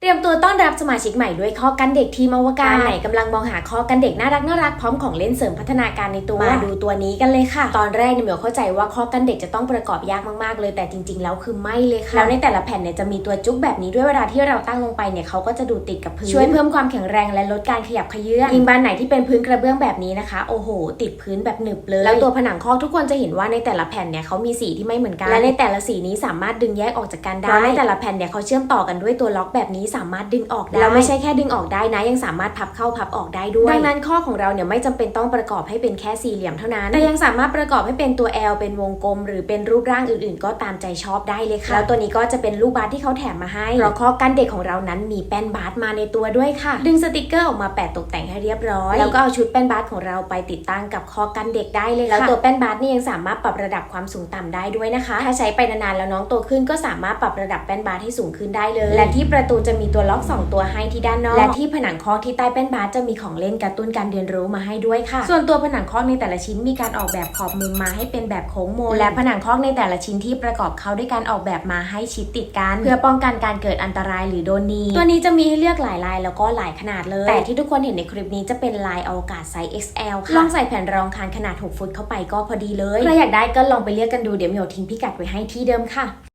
เตรียมตัวต้อนรับสมาชิกใหม่ด้วยข้อกันเด็กทีมอวกาศไหนกำลังมองหาข้อกันเด็กน่ารักน่ารักพร้อมของเล่นเสริมพัฒนาการในตัว มาดูตัวนี้กันเลยค่ะ ตอนแรกเนี่ยเหมียวเข้าใจว่าข้อกันเด็กจะต้องประกอบยากมากๆเลย แต่จริงๆแล้วคือไม่เลยค่ะ แล้วในแต่ละแผ่นเนี่ยจะมีตัวจุ๊บแบบนี้ด้วยเวลาที่เราตั้งลงไปเนี่ยเขาก็จะดูดติดกับพื้นช่วยเพิ่มความแข็งแรงและลดการขยับเขยื้อนยิ่งบ้านไหนที่เป็นพื้นกระเบื้องแบบนี้นะคะ โอ้โห ติดพื้นแบบหนึบเลยแล้วตัวผนังข้อทุกคนจะเห็นว่าในแต่ละแผ่นเนี่ยเขามีสีที่ไม่เหมือนกัน และในแต่ละสีนี้สามารถดึงแยกออกจากกันได้ในแต่ละแผ่นเนี่ยเขาเชื่อมต่อกันด้วยตัวล็อกแบบนี้สามารถดึงออกได้แล้วไม่ใช่แค่ดึงออกได้นะ ยังสามารถพับเข้าพับออกได้ด้วย ดังนั้นข้อของเราเนี่ยไม่จำเป็นต้องประกอบให้เป็นแค่สี่เหลี่ยมเท่านั้น แต่ยังสามารถประกอบให้เป็นตัว L เป็นวงกลม หรือเป็นรูปร่างอื่นๆ ก็ตามใจชอบได้เลยค่ะ แล้วตัวนี้ก็จะเป็นลูกบาสที่เขาแถมมาให้เพราะข้อกันเด็กของเรานั้นมีแป้นบาสมาในตัวด้วยค่ะ ดึงสติกเกอร์ออกมาแปะตกแต่งให้เรียบร้อย แล้วก็เอาชุดแป้นบาสของเราไปติดตั้งกับข้อกันเด็กได้เลยค่ะแล้วตัวแป้นบาสนี่ยังสามารถปรับระดับความสูงต่ำได้ด้วยนะคะ ถ้าใช้ไปนานๆแล้วน้องโตขึ้นก็สามารถปรับระดับแป้นบาสให้สูงขึ้นได้เลย และที่ประตูจะมีตัวล็อกสองตัวให้ที่ด้านนอก และที่ผนังคอกที่ใต้แป้นบาสจะมีของเล่นกระตุ้นการเรียนรู้มาให้ด้วยค่ะ ส่วนตัวผนังคอกในแต่ละชิ้นมีการออกแบบขอบมุมมาให้เป็นแบบโค้งโมนและผนังคอกในแต่ละชิ้นที่ประกอบเข้าด้วยการออกแบบมาให้ชิดติดกัน เพื่อป้องกันการเกิดอันตรายหรือโดนนีตัวนี้จะมีให้เลือกหลายลายแล้วก็หลายขนาดเลย แต่ที่ทุกคนเห็นในคลิปนี้จะเป็นลายอวกาศไซส์ XL ค่ะลองใส่แผ่นรองคานขนาด 6 ฟุตเข้าไปก็พอดีเลยใครอยากได้ก็ลองไปเลือกกันดูเดี๋ยวมียวทิ้งพิกัดไว้ให้ที่เดิมค่ะ